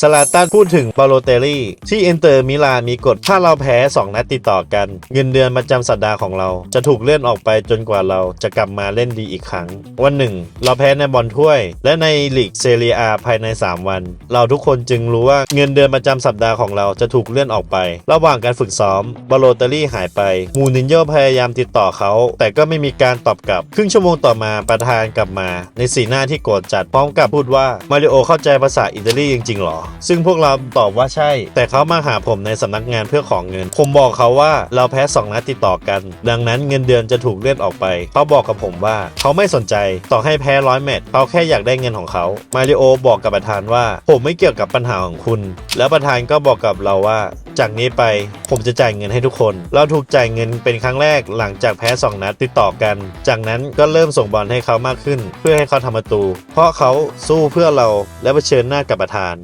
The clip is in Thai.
สลาตันพูดถึงบาโลเตลี่ที่เอนเตอร์มิลานมีกฎถ้าเราแพ้ 2 นัดติดต่อกัน เงินเดือนประจำสัปดาห์ของเรา จะถูกเลื่อนออกไปจนกว่าเราจะกลับมาเล่นดีอีกครั้ง วันหนึ่ง เราแพ้ในบอลถ้วย และในลีกเซเรียอาภายใน 3 วัน เราทุกคนจึงรู้ว่าเงินเดือนประจำสัปดาห์ของเราจะถูกเลื่อนออกไป ระหว่างการฝึกซ้อมบาโลเตลี่หายไปมูนินโญ่พยายามติดต่อเขา แต่ก็ไม่มีการตอบกลับ ครึ่งชั่วโมงต่อมาประธานกลับมา ในสีหน้าที่โกรธจัดพร้อมกับพูดว่ามาริโอเข้าใจภาษาอิตาลีจริงๆหรอซึ่งพวกเราตอบว่าใช่ แต่เขามาหาผมในสำนักงานเพื่อของเงิน ผมบอกเขาว่าเราแพ้สองนัดติดต่อกัน ดังนั้นเงินเดือนจะถูกเลื่อนออกไป เขาบอกกับผมว่าเขาไม่สนใจต่อให้แพ้ร้อยแมตช์เขาแค่อยากได้เงินของเขามาริโอบอกกับประธานว่า ผมไม่เกี่ยวกับปัญหาของคุณ แล้วประธานก็บอกกับเราว่า จากนี้ไปผมจะจ่ายเงินให้ทุกคน เราถูกจ่ายเงินเป็นครั้งแรกหลังจากแพ้สองนัดติดต่อกัน จากนั้นก็เริ่มส่งบอลให้เขามากขึ้น เพื่อให้เขาทำประตู เพราะเขาสู้เพื่อเราและเผชิญหน้ากับประธาน